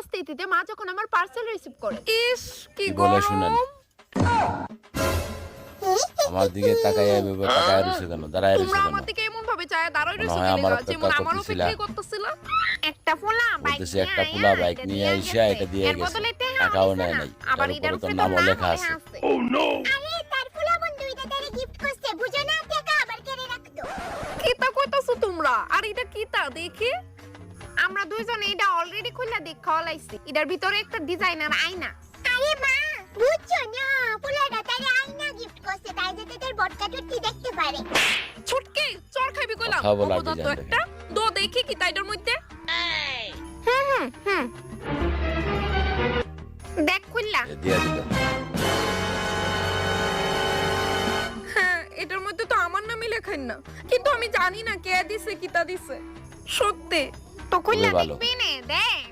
অনুপস্থিতিতে মা যখন আমার পার্সেল রিসিভ করে। ইস কি কি গরম শুনেন? আমার দিকে তাকায় এভাবে তাকায় রয়েছে কেন? দাঁড়ায় তোমরা কেন? আমার দিকে এমন ভাবে চায় দাঁড়াই রয়েছে আমার কেন? যেমন অপেক্ষা আমার করতেছিলা। অপেক্ষাই করতেছিলা। একটা পোলা বাইক নিয়ে একটা পোলা বাইক নিয়ে আইসা এটা দিয়ে গেছে। টাকাও দিছে নেয় নাই। আবার তার এটার উপরে নামও নামও লেখা আছে। আরে তার ফুলা বন্ধু এটা তারে গিফট করছে। বুঝো না টাকা আবার কেড়ে রাখতো। কিতা কইতাছো তোমরা? আর এটা কিতা দেখি। আমরা দুইজন এটা অলরেডি খুলে দেখা লাইছি এটার ভিতরে একটা ডিজাইনার আয়না। আরে মা বুঝছ না? ফুলাটা তারে আইনা গিফট করছে তাই যাতে তার বটকা টুটি দেখতে পারে। ছুটকি চর খাইবি কইলাম। কথা বলার একটা। দো দেখি কি তাইটার মধ্যে। হুম হুম হুম। দেখ খুললা। দিয়ে দিল। হ্যাঁ এটার মধ্যে তো আমার নামই লেখাই না। কিন্তু আমি জানি না কে দিছে কিতা দিছে। সত্যি। তো কইলা। দেখবি নে দেখ